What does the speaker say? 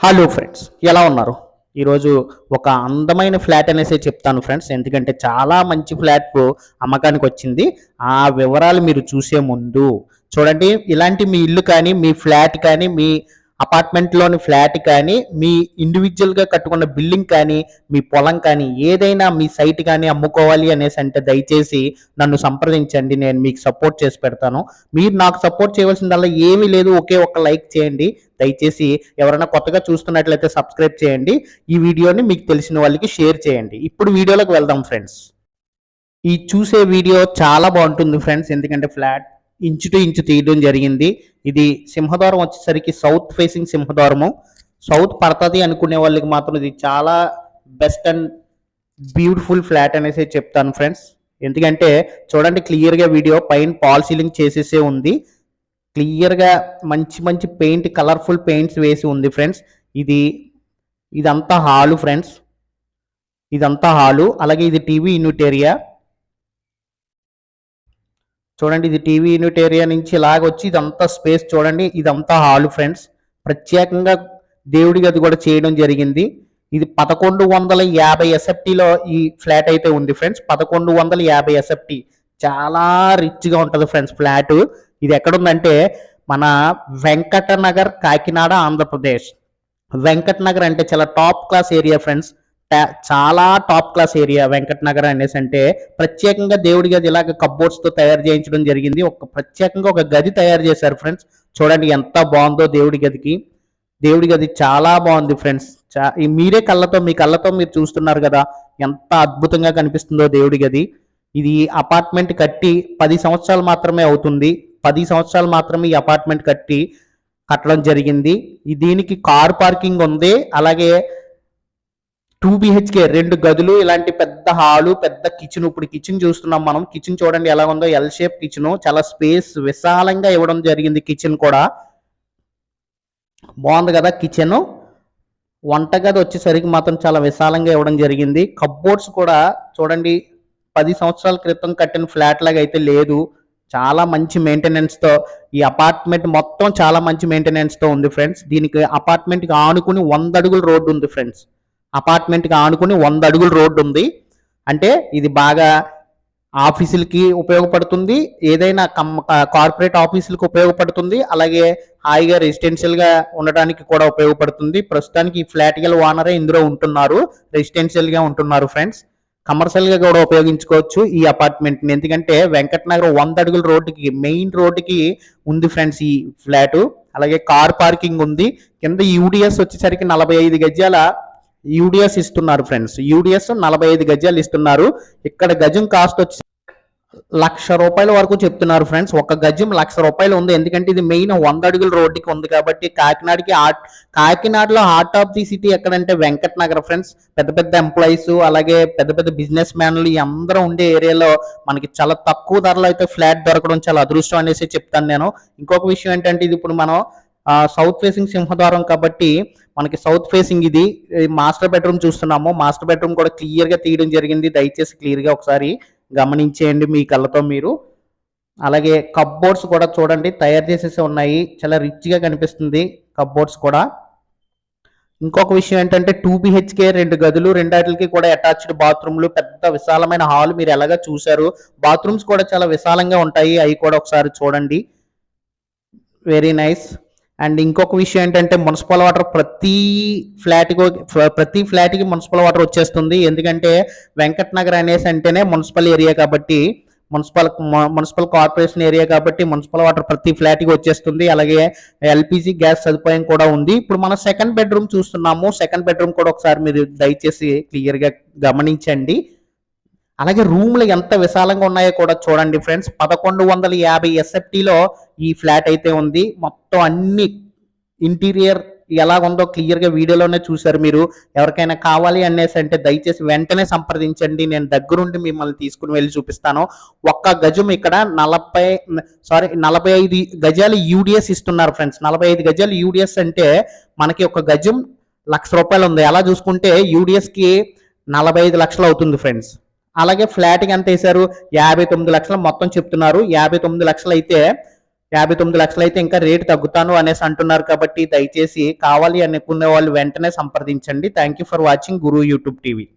Hello friends ఎలా ఉన్నారు? ఈరోజు ఒక అందమైన ఫ్లాట్ అనేసి చెప్తాను ఫ్రెండ్స్ ఎందుకంటే చాలా మంచి ఫ్లాట్ అమ్మకానికి వచ్చింది. ఆ వివరాలు మీరు చూసే ముందు చూడండి ఇలాంటి మీ ఇల్లు కానీ మీ ఫ్లాట్ కానీ మీ అపార్ట్మెంట్లోని ఫ్లాట్ కానీ మీ ఇండివిజువల్గా కట్టుకున్న బిల్డింగ్ కానీ మీ పొలం కానీ ఏదైనా మీ సైట్ కానీ అమ్ముకోవాలి అనేసి అంటే దయచేసి నన్ను సంప్రదించండి. నేను మీకు సపోర్ట్ చేసి పెడతాను. మీరు నాకు సపోర్ట్ చేయవలసిందల్లా ఏమీ లేదు. ఒకే ఒక్క లైక్ చేయండి. దయచేసి ఎవరైనా కొత్తగా చూస్తున్నట్లయితే సబ్స్క్రైబ్ చేయండి. ఈ వీడియోని మీకు తెలిసిన వాళ్ళకి షేర్ చేయండి. ఇప్పుడు వీడియోలోకి వెళ్దాం ఫ్రెండ్స్. ఈ చూసే వీడియో చాలా బాగుంటుంది ఫ్రెండ్స్. ఎందుకంటే ఫ్లాట్ ఇంచు టు ఇంచు తీయడం జరిగింది. ఇది సింహద్వారం వచ్చేసరికి సౌత్ ఫేసింగ్ సింహద్వారము. సౌత్ పడుతుంది అనుకునే వాళ్ళకి మాత్రం ఇది చాలా బెస్ట్ అండ్ బ్యూటిఫుల్ ఫ్లాట్ అనేసి చెప్తాను ఫ్రెండ్స్ ఎందుకంటే చూడండి క్లియర్గా వీడియో పైన పాల్ సీలింగ్ చేసేసే ఉంది. క్లియర్గా మంచి మంచి పెయింట్ కలర్ఫుల్ పెయింట్స్ వేసి ఉంది ఫ్రెండ్స్ ఇది ఇదంతా హాలు ఫ్రెండ్స్ ఇదంతా హాలు. అలాగే ఇది టీవీ యూనిట్ ఏరియా చూడండి ఇది టీవీ యూనిట్ ఏరియా నుంచి ఇలాగ వచ్చి ఇదంతా స్పేస్ చూడండి ఇదంతా హాలు ఫ్రెండ్స్. ప్రత్యేకంగా దేవుడి గది కూడా చేయడం జరిగింది. ఇది పదకొండు వందల యాభై ఎస్ఎఫ్టీలో ఈ ఫ్లాట్ అయితే ఉంది ఫ్రెండ్స్. పదకొండు వందల యాభై ఎస్ఎఫ్టీ. చాలా రిచ్గా ఉంటుంది ఫ్రెండ్స్ ఫ్లాట్. ఇది ఎక్కడుందంటే మన వెంకటనగర్ కాకినాడ ఆంధ్రప్రదేశ్. వెంకటనగర్ అంటే చాలా టాప్ క్లాస్ ఏరియా ఫ్రెండ్స్. చాలా top class area Venkat Nagar అనేసి అంటే ప్రత్యేకంగా దేవుడి గది ఇలాగ కబ్బోర్డ్స్తో తయారు చేయించడం జరిగింది. ఒక ప్రత్యేకంగా ఒక గది తయారు చేశారు ఫ్రెండ్స్ చూడండి ఎంత బాగుందో దేవుడి గదికి. దేవుడి గది చాలా బాగుంది ఫ్రెండ్స్ ఈ మీరే కళ్ళతో మీ కళ్ళతో మీరు చూస్తున్నారు కదా ఎంత అద్భుతంగా కనిపిస్తుందో దేవుడి గది. ఇది అపార్ట్మెంట్ కట్టి పది సంవత్సరాలు మాత్రమే అవుతుంది. పది సంవత్సరాలు మాత్రమే ఈ అపార్ట్మెంట్ కట్టి కట్టడం జరిగింది. దీనికి కార్ పార్కింగ్ ఉంది. అలాగే టూ బిహెచ్కే రెండు గదులు ఇలాంటి పెద్ద హాలు పెద్ద కిచెన్. ఇప్పుడు కిచెన్ చూస్తున్నాం మనం. కిచెన్ చూడండి ఎలా ఉందో. L shape kitchen. చాలా స్పేస్ విశాలంగా ఇవ్వడం జరిగింది కిచెన్ కూడా. బాగుంది కదా కిచెన్. వంటగది వచ్చేసరికి మాత్రం చాలా విశాలంగా ఇవ్వడం జరిగింది. కబ్బోర్డ్స్ కూడా చూడండి పది సంవత్సరాల క్రితం కట్టిన ఫ్లాట్ లాగా అయితే లేదు. చాలా మంచి మెయింటెనెన్స్తో ఈ అపార్ట్మెంట్ మొత్తం చాలా మంచి మెయింటెనెన్స్తో ఉంది ఫ్రెండ్స్ దీనికి అపార్ట్మెంట్కి ఆనుకుని వంద అడుగుల రోడ్డు ఉంది ఫ్రెండ్స్ అపార్ట్మెంట్గా ఆనుకుని వంద అడుగుల రోడ్డు ఉంది. అంటే ఇది బాగా ఆఫీసులకి ఉపయోగపడుతుంది. ఏదైనా కమ్ కార్పొరేట్ ఆఫీసులకు ఉపయోగపడుతుంది. అలాగే హాయిగా రెసిడెన్షియల్గా ఉండడానికి కూడా ఉపయోగపడుతుంది. ప్రస్తుతానికి ఈ ఫ్లాట్ గల ఓనరే ఇందులో ఉంటున్నారు. రెసిడెన్షియల్గా ఉంటున్నారు ఫ్రెండ్స్. కమర్షియల్గా కూడా ఉపయోగించుకోవచ్చు ఈ అపార్ట్మెంట్ని. ఎందుకంటే వెంకట్ నగర్ వంద అడుగుల రోడ్డుకి మెయిన్ రోడ్డుకి ఉంది ఫ్రెండ్స్ ఈ ఫ్లాట్. అలాగే కార్ పార్కింగ్ ఉంది. కింద యూడిఎస్ వచ్చేసరికి నలభై ఐదు గజాల యూడిఎస్ ఇస్తున్నారు ఫ్రెండ్స్. యూడిఎస్ నలభై ఐదు గజాలు ఇస్తున్నారు. ఇక్కడ గజం కాస్ట్ వచ్చి లక్ష రూపాయల వరకు చెప్తున్నారు ఫ్రెండ్స్. ఒక గజం లక్ష రూపాయలు ఉంది. ఎందుకంటే ఇది మెయిన్ వంద అడుగుల రోడ్డుకి ఉంది కాబట్టి కాకినాడకి ఆర్ట్ కాకినాడలో హార్ట్ ఆఫ్ ది సిటీ ఎక్కడంటే వెంకట్ నగర్ ఫ్రెండ్స్. పెద్ద పెద్ద ఎంప్లాయీస్ అలాగే పెద్ద పెద్ద బిజినెస్ మ్యాన్లు అందరూ ఉండే ఏరియాలో మనకి చాలా తక్కువ ధరలో అయితే ఫ్లాట్ దొరకడం చాలా అదృష్టం అనేసి చెప్తాను నేను. ఇంకొక విషయం ఏంటంటే ఇది ఇప్పుడు మనం సౌత్ ఫేసింగ్ సింహద్వారం కాబట్టి మనకి సౌత్ ఫేసింగ్ ఇది మాస్టర్ బెడ్రూమ్ చూస్తున్నాము. మాస్టర్ బెడ్రూమ్ కూడా క్లియర్గా తీయడం జరిగింది. దయచేసి క్లియర్గా ఒకసారి గమనించేయండి మీ కళ్ళతో మీరు. అలాగే కబ్బోర్డ్స్ కూడా చూడండి. తయారు చేసేసి ఉన్నాయి. చాలా రిచ్గా కనిపిస్తుంది కబ్బోర్డ్స్ కూడా. ఇంకొక విషయం ఏంటంటే టూ బిహెచ్కే రెండు గదులు రెండాటికి కూడా అటాచ్డ్ బాత్రూమ్లు పెద్ద విశాలమైన హాల్ మీరు ఎలాగా చూశారు? బాత్రూమ్స్ కూడా చాలా విశాలంగా ఉంటాయి. అవి కూడా ఒకసారి చూడండి. వెరీ నైస్ అండ్ ఇంకొక విషయం ఏంటంటే మున్సిపల్ వాటర్ ప్రతి ఫ్లాట్కి ప్రతి ఫ్లాట్కి మున్సిపల్ వాటర్ వచ్చేస్తుంది. ఎందుకంటే వెంకట్ నగర్ అనేసి అంటేనే మున్సిపల్ ఏరియా కాబట్టి మున్సిపల్ మున్సిపల్ కార్పొరేషన్ ఏరియా కాబట్టి మున్సిపల్ వాటర్ ప్రతి ఫ్లాట్కి వచ్చేస్తుంది. అలాగే ఎల్పిజి గ్యాస్ సదుపాయం కూడా ఉంది. ఇప్పుడు మనం సెకండ్ బెడ్రూమ్ చూస్తున్నాము. సెకండ్ బెడ్రూమ్ కూడా ఒకసారి మీరు దయచేసి క్లియర్గా గమనించండి. అలాగే రూమ్లు ఎంత విశాలంగా ఉన్నాయో కూడా చూడండి ఫ్రెండ్స్. పదకొండు వందల యాభై ఎస్ఎఫ్టీలో ఈ ఫ్లాట్ అయితే ఉంది. మొత్తం అన్ని ఇంటీరియర్ ఎలా ఉందో క్లియర్గా వీడియోలోనే చూసారు మీరు. ఎవరికైనా కావాలి అనేసి అంటే దయచేసి వెంటనే సంప్రదించండి. నేను దగ్గరుండి మిమ్మల్ని తీసుకుని వెళ్ళి చూపిస్తాను. ఒక్క గజం ఇక్కడ నలభై సారీ నలభై ఐదు గజాలు యూడిఎస్ ఇస్తున్నారు ఫ్రెండ్స్. నలభై ఐదు గజాలు యూడిఎస్ అంటే మనకి ఒక గజం లక్ష రూపాయలు ఉంది. అలా చూసుకుంటే యూడిఎస్కి నలభై ఐదు లక్షలు అవుతుంది ఫ్రెండ్స్. అలాగే ఫ్లాట్కి ఎంత వేశారు? యాభై తొమ్మిది లక్షలు మొత్తం చెప్తున్నారు. యాభై తొమ్మిది లక్షలు అయితే యాభై తొమ్మిది లక్షలు అయితే ఇంకా రేటు తగ్గుతాను అనేసి అంటున్నారు కాబట్టి దయచేసి కావాలి అనుకునే వాళ్ళు వెంటనే సంప్రదించండి. Thank you for watching Guru YouTube TV